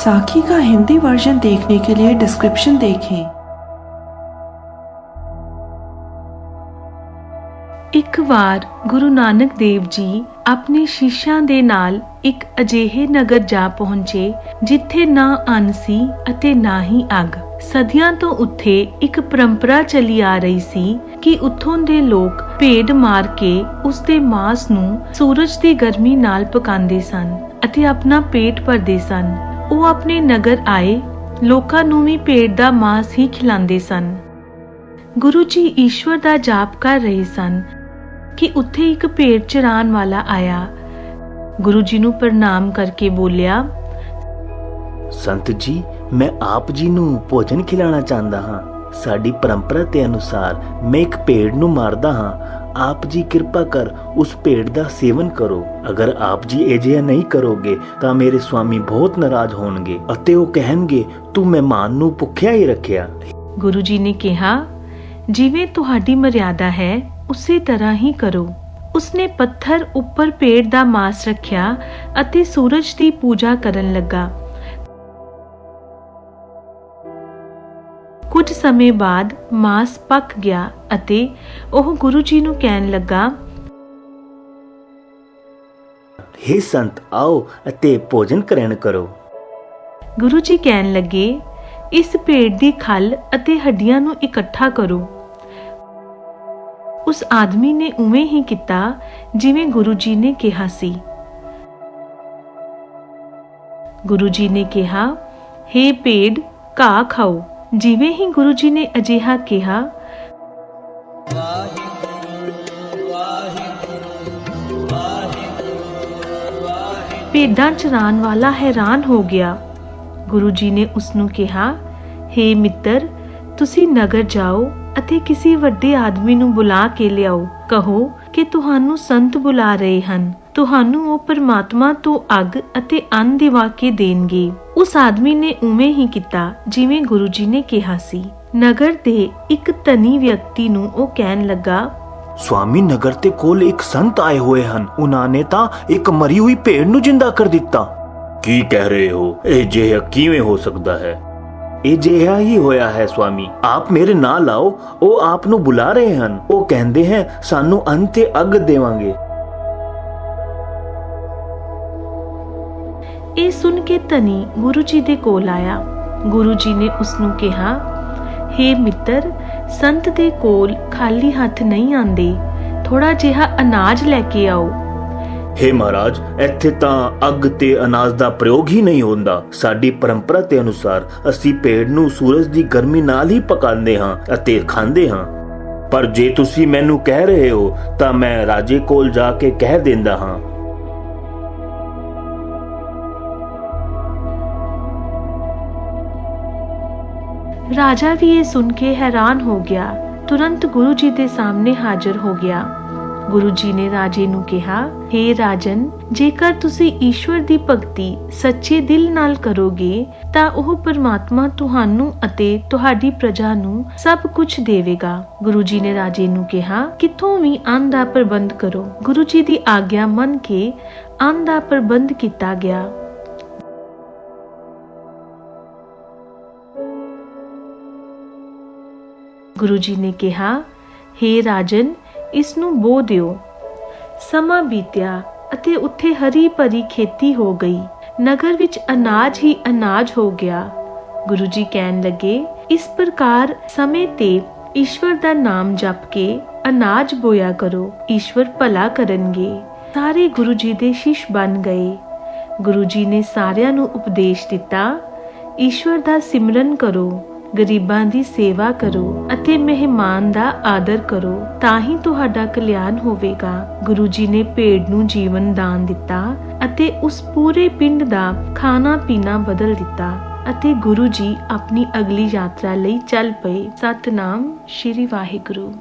साखी का हिंदी वर्जन देखने के लिए डिस्क्रिप्शन देखें ਇੱਕ ਵਾਰ ਗੁਰੂ ਨਾਨਕ ਦੇਵ ਜੀ ਆਪਣੇ ਸ਼ਿਸ਼ਾਂ ਦੇ ਨਾਲ ਇੱਕ ਅਜਿਹੇ ਨਗਰ ਜਾ ਪਹੁੰਚੇ, ਜਿੱਥੇ ਨਾ ਅੰਨ ਸੀ ਅਤੇ ਨਾ ਹੀ ਅੱਗ। ਸਦੀਆਂ ਤੋਂ ਉੱਥੇ ਇੱਕ ਪਰੰਪਰਾ ਚੱਲੀ ਆ ਰਹੀ ਸੀ ਕਿ ਉੱਥੋਂ ਦੇ ਲੋਕ ਭੇਡ ਮਾਰ ਕੇ ਉਸ ਦੇ ਮਾਸ ਨੂੰ ਸੂਰਜ ਦੀ ਗਰਮੀ ਨਾਲ ਪਕਾਉਂਦੇ ਸਨ ਅਤੇ ਆਪਣਾ ਪੇਟ ਭਰਦੇ ਸਨ। ਉਹ ਆਪਣੇ ਨਗਰ ਆਏ, ਲੋਕਾਂ ਨੂੰ ਵੀ ਭੇਡ ਦਾ ਮਾंस ਹੀ ਖਿਲਾਉਂਦੇ ਸਨ। ਗੁਰੂ ਜੀ ਈਸ਼ਵਰ ਦਾ ਜਾਪ ਕਰ ਰਹੇ ਸਨ ਕਿ ਉੱਥੇ ਇੱਕ ਭੇਡ ਚਰਾਉਣ ਵਾਲਾ ਆਇਆ। ਗੁਰੂ ਜੀ ਨੂੰ ਪ੍ਰਣਾਮ ਕਰਕੇ ਬੋਲਿਆ, ਸੰਤ ਜੀ, ਮੈਂ ਆਪ ਜੀ ਨੂੰ ਭੋਜਨ ਖਿਲਾਣਾ ਚਾਹੁੰਦਾ ਹਾਂ। ਸਾਡੀ ਪਰੰਪਰਾ ਦੇ ਅਨੁਸਾਰ ਮੈਂ ਇੱਕ ਪੇੜ ਨੂੰ ਮਾਰਦਾ ਹਾਂ। ਆਪ ਜੀ ਕਿਰਪਾ ਕਰ ਉਸ ਭੇਡ ਦਾ ਸੇਵਨ ਕਰੋ। ਅਗਰ ਆਪ ਜੀ ਅਜਿਹਾ ਨਹੀਂ ਕਰੋਗੇ, ਤਾਂ ਮੇਰੇ ਸਵਾਮੀ ਬਹੁਤ ਨਾਰਾਜ਼ ਹੋਣਗੇ ਅਤੇ ਉਹ ਕਹਿਣਗੇ, ਤੂੰ ਮਹਿਮਾਨ ਨੂੰ ਭੁੱਖਿਆ ਹੀ ਰੱਖਿਆ। ਗੁਰੂ ਜੀ ਨੇ ਕਿਹਾ, ਜਿਵੇਂ ਤੁਹਾਡੀ ਮਰਿਆਦਾ ਹੈ, ਉਸੇ ਤਰ੍ਹਾਂ ਹੀ ਕਰੋ। ਉਸਨੇ ਪੱਥਰ ਉੱਪਰ ਪੇੜ ਦਾ ਮਾਸ ਰੱਖਿਆ ਅਤੇ ਸੂਰਜ ਦੀ ਪੂਜਾ ਕਰਨ ਲੱਗਾ। ਕੁਝ ਸਮੇਂ ਬਾਅਦ ਮਾਸ ਪੱਕ ਗਿਆ ਅਤੇ ਉਹ ਗੁਰੂ ਜੀ ਨੂੰ ਕਹਿਣ ਲੱਗਾ ਹੇ ਸੰਤ ਆਓ ਅਤੇ ਭੋਜਨ ਗ੍ਰਹਿਣ ਕਰੋ। ਗੁਰੂ ਜੀ ਕਹਿਣ ਲੱਗੇ ਇਸ ਪੇੜ ਦੀ ਖੱਲ ਅਤੇ ਹੱਡੀਆਂ ਨੂੰ ਇਕੱਠਾ ਕਰੋ। ਉਸ ਆਦਮੀ ਨੇ ਉਵੇਂ ਹੀ ਕੀਤਾ ਜਿਵੇਂ ਗੁਰੂ ਜੀ ਨੇ ਕਿਹਾ ਸੀ। ਗੁਰੂ ਜੀ ਨੇ ਕਿਹਾ हे ਪੇੜ ਘਾਹ ਖਾਓ। ਜਿਵੇਂ ਹੀ ਗੁਰੂ ਜੀ ਨੇ ਅਜਿਹਾ ਕਿਹਾ, ਭੇਡਾਂ ਚਰਾਉਣ ਵਾਲਾ ਹੈਰਾਨ ਹੋ ਗਿਆ। ਗੁਰੂ ਜੀ ਨੇ ਉਸ ਨੂੰ ਕਿਹਾ हे ਮਿੱਤਰ, ਤੁਸੀਂ ਨਗਰ ਜਾਓ ਅਤੇ ਕਿਸੇ ਵੱਡੇ ਆਦਮੀ ਨੂੰ ਬੁਲਾ ਕੇ ਲਿਆਓ। ਕਹੋ ਕਿ ਤੁਹਾਨੂੰ ਸੰਤ ਬੁਲਾ ਰਹੇ ਹਨ। ਤੁਹਾਨੂੰ ਉਹ ਪਰਮਾਤਮਾ ਤੋਂ ਅੱਗ ਅਤੇ ਅੰਨ ਦਿਵਾ ਕੇ ਦੇਣਗੇ। ਉਸ ਆਦਮੀ ਨੇ ਉਵੇਂ ਹੀ ਕੀਤਾ ਜਿਵੇਂ ਗੁਰੂ ਜੀ ਨੇ ਕਿਹਾ ਸੀ। ਨਗਰ ਦੇ ਇੱਕ ਧਨੀ ਵਿਅਕਤੀ ਨੂੰ ਉਹ ਕਹਿਣ ਲੱਗਾ ਸਵਾਮੀ ਨਗਰ ਤੇ ਕੋਲ ਇੱਕ ਸੰਤ ਆਏ ਹੋਏ ਹਨ। ਉਹਨਾਂ ਨੇ ਤਾਂ ਇੱਕ ਮਰੀ ਹੋਈ ਭੇਡ ਨੂੰ ਜਿੰਦਾ ਕਰ ਦਿੱਤਾ। ਕੀ ਕਹਿ ਰਹੇ ਹੋ? ਇਹ ਜਿਹਾ ਕਿਵੇਂ ਹੋ ਸਕਦਾ ਹੈ? ਇਹ ਜਿਹਾ ਹੀ ਹੋਇਆ ਹੈ ਸਵਾਮੀ। ਆਪ ਮੇਰੇ ਨਾਲ ਆਓ। ਉਹ ਆਪ ਨੂੰ ਬੁਲਾ ਰਹੇ ਹਨ। ਉਹ ਕਹਿੰਦੇ ਹਨ ਸਾਨੂੰ ਅੰਤ ਤੇ ਅੱਗ ਦੇਵਾਂਗੇ। ਇਹ ਸੁਣ ਕੇ ਧਨੀ ਗੁਰੂ ਜੀ ਦੇ ਕੋਲ ਆਇਆ। ਗੁਰੂ ਜੀ ਨੇ ਉਸ ਨੂੰ ਕਿਹਾ हे ਮਿੱਤਰ, ਸੰਤ ਦੇ ਕੋਲ ਖਾਲੀ ਹੱਥ ਨਹੀਂ ਆਂਦੇ ਥੋੜਾ ਜਿਹਾ ਅਨਾਜ ਲੈ ਕੇ ਆਓ। ਹੇ ਮਹਾਰਾਜ, ਇੱਥੇ ਤਾਂ ਅੱਗ ਤੇ ਅਨਾਜ ਦਾ ਪ੍ਰਯੋਗ ਹੀ ਨਹੀਂ ਹੁੰਦਾ। ਸਾਡੀ ਪਰੰਪਰਾ ਦੇ ਅਨੁਸਾਰ ਅਸੀਂ ਪੇੜ ਨੂੰ ਸੂਰਜ ਦੀ ਗਰਮੀ ਨਾਲ ਹੀ ਪਕਾਉਂਦੇ ਹਾਂ ਅਤੇ ਖਾਂਦੇ ਹਾਂ। ਪਰ ਜੇ ਤੁਸੀਂ ਮੈਨੂੰ ਕਹਿ ਰਹੇ ਹੋ, ਤਾਂ ਮੈਂ ਰਾਜੇ ਕੋਲ ਜਾ ਕੇ ਕਹਿ ਦਿੰਦਾ ਹਾਂ। ਰਾਜਾ ਵੀ ਇਹ ਸੁਣ ਕੇ ਹੈਰਾਨ ਹੋ ਗਿਆ। ਤੁਰੰਤ ਗੁਰੂ ਜੀ ਦੇ ਸਾਹਮਣੇ ਹਾਜ਼ਰ ਹੋ ਗਿਆ। ਗੁਰੂ ਜੀ ਨੇ ਰਾਜੇ ਨੂੰ ਕਿਹਾ हे ਰਾਜਨ, ਜੇਕਰ ਤੁਸੀਂ ਈਸ਼ਵਰ ਦੀ ਭਗਤੀ ਸੱਚੇ ਦਿਲ ਨਾਲ ਕਰੋਗੇ, ਤਾਂ ਉਹ ਪਰਮਾਤਮਾ ਤੁਹਾਨੂੰ ਅਤੇ ਤੁਹਾਡੀ ਪ੍ਰਜਾ ਨੂੰ ਸਭ ਕੁਝ ਦੇਵੇਗਾ। ਗੁਰੂ ਜੀ ਨੇ ਰਾਜੇ ਨੂੰ ਕਿਹਾ, ਕਿਥੋਂ ਵੀ ਅੰਨ ਦਾ ਪ੍ਰਬੰਧ ਕਰੋ। ਗੁਰੂ ਜੀ ਦੀ ਆਗਿਆ ਮੰਨ ਕੇ ਅੰਨ ਦਾ ਪ੍ਰਬੰਧ ਕੀਤਾ ਗਿਆ। ਗੁਰੂ ਜੀ ਨੇ ਕਿਹਾ हे ਰਾਜਨ ਇਸ ਨੂੰ ਬੋ ਦਿਓ। ਸਮਾਂ ਬੀਤਿਆ ਅਤੇ ਉੱਥੇ ਹਰੀ ਭਰੀ ਖੇਤੀ ਹੋ ਗਈ। ਨਗਰ ਵਿੱਚ ਅਨਾਜ ਹੀ ਅਨਾਜ ਹੋ ਗਿਆ। ਗੁਰੂ ਜੀ ਕਹਿਣ ਲੱਗੇ, ਇਸ ਪ੍ਰਕਾਰ ਸਮੇਂ ਤੇ ਈਸ਼ਵਰ ਦਾ ਨਾਮ ਜਪ ਕੇ ਅਨਾਜ ਬੋਇਆ ਕਰੋ। ਈਸ਼ਵਰ ਭਲਾ ਕਰਨਗੇ। ਸਾਰੇ ਗੁਰੂ ਜੀ ਦੇ ਸ਼ਿਸ਼ ਬਣ ਗਏ। ਗੁਰੂ ਜੀ ਨੇ ਸਾਰਿਆਂ ਨੂੰ ਉਪਦੇਸ਼ ਦਿੱਤਾ, ਈਸ਼ਵਰ ਦਾ ਸਿਮਰਨ ਕਰੋ। ਗਰੀਬਾਂ ਦੀ ਸੇਵਾ ਕਰੋ ਅਤੇ ਮਹਿਮਾਨ ਦਾ ਆਦਰ ਕਰੋ, ਤਾਂ ਹੀ ਤੁਹਾਡਾ ਕਲਿਆਣ ਹੋਵੇਗਾ। ਗੁਰੂ ਜੀ ਨੇ ਭੇਡ ਨੂੰ ਜੀਵਨ ਦਾਨ ਦਿੱਤਾ ਅਤੇ ਉਸ ਪੂਰੇ ਪਿੰਡ ਦਾ ਖਾਣਾ ਪੀਣਾ ਬਦਲ ਦਿੱਤਾ ਅਤੇ ਗੁਰੂ ਜੀ ਆਪਣੀ ਅਗਲੀ ਯਾਤਰਾ ਲਈ ਚੱਲ ਪਏ। ਸਤਨਾਮ, ਸ਼੍ਰੀ ਵਾਹਿਗੁਰੂ।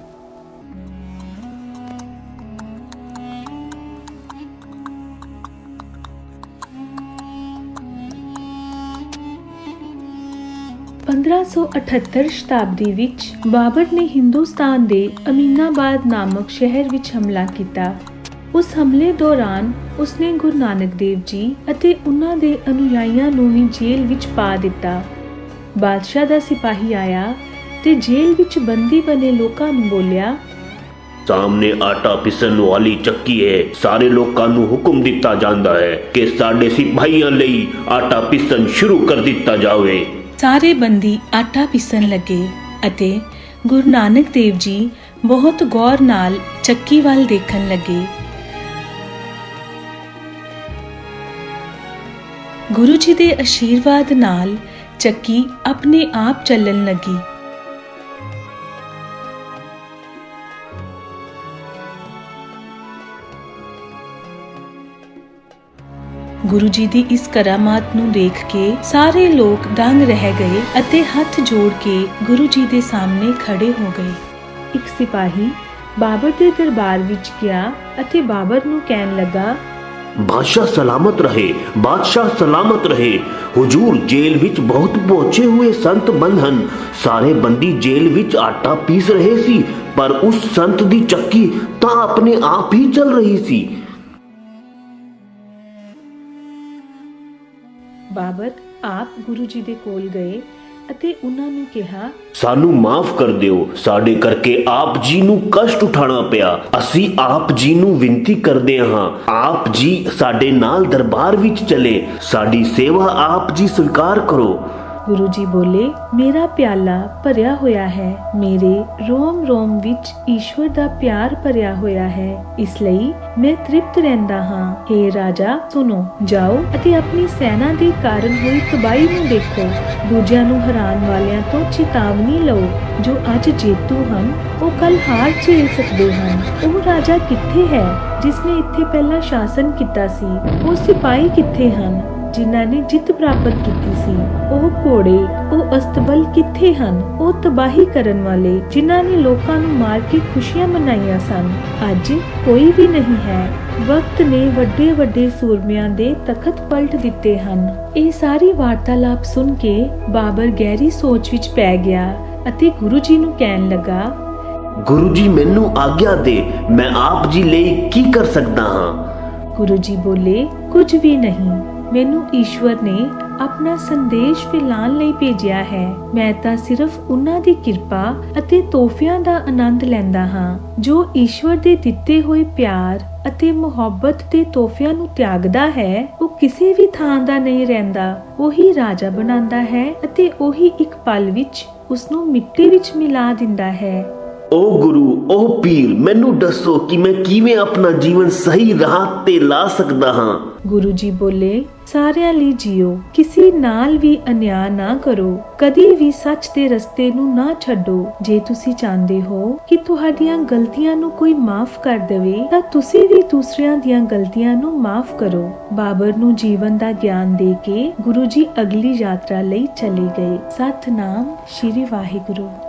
ਪੰਦਰਾਂ ਸੌ ਅਠੱਤਰ ਸ਼ਤਾਬਦੀ ਵਿੱਚ ਬਾਬਰ ਨੇ ਹਿੰਦੁਸਤਾਨ ਦੇ ਅਮੀਨਾਬਾਦ ਨਾਮਕ ਸ਼ਹਿਰ ਵਿੱਚ ਹਮਲਾ ਕੀਤਾ। ਉਸ ਹਮਲੇ ਦੌਰਾਨ ਉਸਨੇ ਗੁਰੂ ਨਾਨਕ ਦੇਵ ਜੀ ਅਤੇ ਉਹਨਾਂ ਦੇ ਅਨੁਯਾਈਆਂ ਨੂੰ ਵੀ ਜੇਲ੍ਹ ਵਿੱਚ ਪਾ ਦਿੱਤਾ। ਬਾਦਸ਼ਾਹ ਦਾ ਸਿਪਾਹੀ ਆਇਆ ਤੇ ਜੇਲ੍ਹ ਵਿੱਚ ਬੰਦੀ ਬਣੇ ਲੋਕਾਂ ਨੂੰ ਬੋਲਿਆ, ਸਾਹਮਣੇ ਆਟਾ ਪਿਸਣ ਵਾਲੀ ਚੱਕੀ ਹੈ ਸਾਰੇ ਲੋਕਾਂ ਨੂੰ ਹੁਕਮ ਦਿੱਤਾ ਜਾਂਦਾ ਹੈ ਕਿ ਸਾਡੇ ਸਿਪਾਹੀਆਂ ਲਈ ਆਟਾ ਪਿਸਣ ਸ਼ੁਰੂ ਕਰ ਦਿੱਤਾ ਜਾਵੇ। ਸਾਰੇ ਬੰਦੀ ਆਟਾ ਪੀਸਣ ਲੱਗੇ ਅਤੇ ਗੁਰੂ ਨਾਨਕ ਦੇਵ ਜੀ ਬਹੁਤ ਗੌਰ ਨਾਲ ਚੱਕੀ ਵੱਲ ਦੇਖਣ ਲੱਗੇ। ਗੁਰੂ ਜੀ ਦੇ ਅਸ਼ੀਰਵਾਦ ਨਾਲ ਚੱਕੀ ਆਪਣੇ ਆਪ ਚੱਲਣ ਲੱਗੀ। ਗੁਰੂ ਜੀ ਦੀ ਇਸ ਕਰਾਮਾਤ ਨੂੰ ਦੇਖ ਕੇ ਸਾਰੇ ਲੋਕ ਦੰਗ ਰਹਿ ਗਏ ਅਤੇ ਹੱਥ ਜੋੜ ਕੇ ਗੁਰੂ ਜੀ ਦੇ ਸਾਹਮਣੇ ਖੜੇ ਹੋ ਗਏ। ਇੱਕ ਸਿਪਾਹੀ ਬਾਬਰ ਦੇ ਦਰਬਾਰ ਵਿੱਚ ਗਿਆ ਅਤੇ ਬਾਬਰ ਨੂੰ ਕਹਿਣ ਲੱਗਾ, ਬਾਦਸ਼ਾਹ ਸਲਾਮਤ ਰਹੇ, ਬਾਦਸ਼ਾਹ ਸਲਾਮਤ ਰਹੇ। ਹਜ਼ੂਰ ਜੇਲ੍ਹ ਵਿੱਚ ਬਹੁਤ ਪਹੁੰਚੇ ਹੋਏ ਸੰਤ ਬੰਦ ਹਨ। ਸਾਰੇ ਬੰਦੀ ਜੇਲ੍ਹ ਵਿੱਚ ਆਟਾ ਪੀਸ ਰਹੇ ਸੀ, ਪਰ ਉਸ ਸੰਤ ਦੀ ਚੱਕੀ ਤਾਂ ਆਪਣੇ ਆਪ ਹੀ ਚੱਲ ਰਹੀ ਸੀ। ਬਾਬਰ ਆਪ ਗੁਰੂ ਜੀ ਦੇ ਕੋਲ ਗਏ ਅਤੇ ਉਹਨਾਂ ਨੂੰ ਕਿਹਾ, ਸਾਨੂੰ ਮਾਫ ਕਰ ਦਿਓ, ਸਾਡੇ ਕਰਕੇ ਆਪ ਜੀ ਨੂੰ ਕਸ਼ਟ ਉਠਾਉਣਾ ਪਿਆ। ਅਸੀਂ ਆਪ ਜੀ ਨੂੰ ਵਿਨਤੀ ਕਰਦੇ ਹਾਂ। ਆਪ ਜੀ ਸਾਡੇ ਨਾਲ ਦਰਬਾਰ ਵਿੱਚ ਚਲੇ। ਸਾਡੀ ਸੇਵਾ ਆਪ ਜੀ ਸਵੀਕਾਰ ਕਰੋ। ਗੁਰੂ ਜੀ ਬੋਲੇ, ਮੇਰਾ ਪਿਆਲਾ ਭਰਿਆ ਹੋਇਆ ਹੈ, ਮੇਰੇ ਰੋਮ ਰੋਮ ਵਿੱਚ ਈਸ਼ਵਰ ਦਾ ਪਿਆਰ ਭਰਿਆ ਹੋਇਆ ਹੈ, ਇਸ ਲਈ ਮੈਂ ਤ੍ਰਿਪਤ ਰਹਿੰਦਾ ਹਾਂ। हे ਰਾਜਾ ਸੁਨੋ ਜਾਓ ਅਤੇ ਆਪਣੀ ਸੈਨਾ ਦੇ ਕਾਰਨ ਹੋਈ ਤਬਾਹੀ ਨੂੰ ਦੇਖੋ। ਦੂਜਿਆਂ ਨੂੰ ਹਰਾਨ ਵਾਲਿਆਂ ਤੋਂ ਚੇਤਾਵਨੀ ਲਓ, ਜੋ ਅੱਜ ਜੇਤੂ ਹਨ, ਉਹ ਕੱਲ ਹਾਰ ਝੇਲ ਸਕਦੇ ਹਨ। ਉਹ ਰਾਜਾ ਕਿੱਥੇ ਹੈ ਜਿਸ ਨੇ ਇੱਥੇ ਪਹਿਲਾਂ ਸ਼ਾਸਨ ਕੀਤਾ ਸੀ? ਉਹ ਸਿਪਾਹੀ ਕਿੱਥੇ ਹਨ? ਜਿਨ੍ਹਾਂ ਨੇ ਜਿੱਤ ਪ੍ਰਾਪਤ ਕੀਤੀ ਸੀ ਉਹ ਘੋੜੇ ਉਹ ਅਸਤਬਲ ਕਿੱਥੇ ਹਨ? ਉਹ ਤਬਾਹੀ ਕਰਨ ਵਾਲੇ ਜਿਨ੍ਹਾਂ ਨੇ ਲੋਕਾਂ ਨੂੰ ਮਾਰ ਕੇ ਖੁਸ਼ੀਆਂ ਮਨਾਈਆਂ ਸਨ। ਅੱਜ ਕੋਈ ਵੀ ਨਹੀਂ ਹੈ। ਵਕਤ ਨੇ ਵੱਡੇ ਵੱਡੇ ਸੂਰਮਿਆਂ ਦੇ ਤਖਤ ਪਲਟ ਦਿੱਤੇ ਹਨ। ਇਹ ਸਾਰੀ ਵਾਰਤਾਲਾਪ ਸੁਣ ਕੇ ਬਾਬਰ ਗਹਿਰੀ ਸੋਚ ਵਿੱਚ ਪੈ ਗਿਆ ਅਤੇ ਗੁਰੂ ਜੀ ਨੂੰ ਕਹਿਣ ਲੱਗਾ ਗੁਰੂ ਜੀ ਮੈਨੂੰ ਆਗਿਆ ਦੇ ਮੈਂ ਆਪ ਜੀ ਲਈ ਕੀ ਕਰ ਸਕਦਾ ਹਾਂ? ਗੁਰੂ ਜੀ ਬੋਲੇ ਕੁਝ ਵੀ ਨਹੀਂ। ਮੈਨੂੰ ਈਸ਼ਵਰ ਨੇ ਆਪਣਾ ਸੰਦੇਸ਼ ਫੈਲਾਉਣ ਲਈ ਭੇਜਿਆ ਹੈ। ਮੈਂ ਤਾਂ ਸਿਰਫ ਉਹਨਾਂ ਦੀ ਕਿਰਪਾ ਅਤੇ ਤੋਹਫਿਆਂ ਦਾ ਆਨੰਦ ਲੈਂਦਾ ਹਾਂ, ਜੋ ਈਸ਼ਵਰ ਦੇ ਦਿੱਤੇ ਹੋਏ ਪਿਆਰ ਅਤੇ ਮੁਹੱਬਤ ਦੇ ਤੋਹਫਿਆਂ ਨੂੰ ਤਿਆਗਦਾ ਹੈ। ਉਹ ਕਿਸੇ ਵੀ ਥਾਂ ਦਾ ਨਹੀਂ ਰਹਿੰਦਾ, ਉਹੀ ਰਾਜਾ ਬਣਾਉਂਦਾ ਹੈ ਅਤੇ ਉਹੀ ਇੱਕ ਪਲ ਵਿੱਚ ਉਸ ਨੂੰ ਮਿੱਟੀ ਵਿੱਚ ਮਿਲਾ ਦਿੰਦਾ ਹੈ। ਉਹ ਗੁਰੂ, ਓ ਪੀਰ, ਮੈਨੂੰ ਦੱਸੋ ਕਿ ਮੈਂ ਕਿਵੇਂ ਆਪਣਾ ਜੀਵਨ ਸਹੀ ਰਾਹ ਤੇ ਲਾ ਸਕਦਾ ਹਾਂ? ਗੁਰੂ ਜੀ ਬੋਲੇ, ਸਾਰਿਆਂ ਲਈ ਜੀਓ, ਕਿਸੇ ਨਾਲ ਵੀ ਅਨਿਆਂ ਨਾ ਕਰੋ, ਕਦੀ ਵੀ ਸੱਚ ਦੇ ਰਸਤੇ ਨੂੰ ਨਾ ਛੱਡੋ। ਜੇ ਤੁਸੀਂ ਚਾਹੁੰਦੇ ਹੋ ਕਿ ਤੁਹਾਡੀਆਂ ਗਲਤੀਆਂ ਨੂੰ ਕੋਈ ਮਾਫ ਕਰ ਦੇਵੇ, ਤਾਂ ਤੁਸੀਂ ਵੀ ਦੂਸਰਿਆਂ ਦੀਆਂ ਗਲਤੀਆਂ ਨੂੰ ਮਾਫ ਕਰੋ। ਬਾਬਰ ਨੂੰ ਜੀਵਨ ਦਾ ਗਿਆਨ ਦੇ ਕੇ ਗੁਰੂ ਜੀ ਅਗਲੀ ਯਾਤਰਾ ਲਈ ਚਲੇ ਗਏ। ਸਤਨਾਮ ਸ਼੍ਰੀ ਵਾਹਿਗੁਰੂ।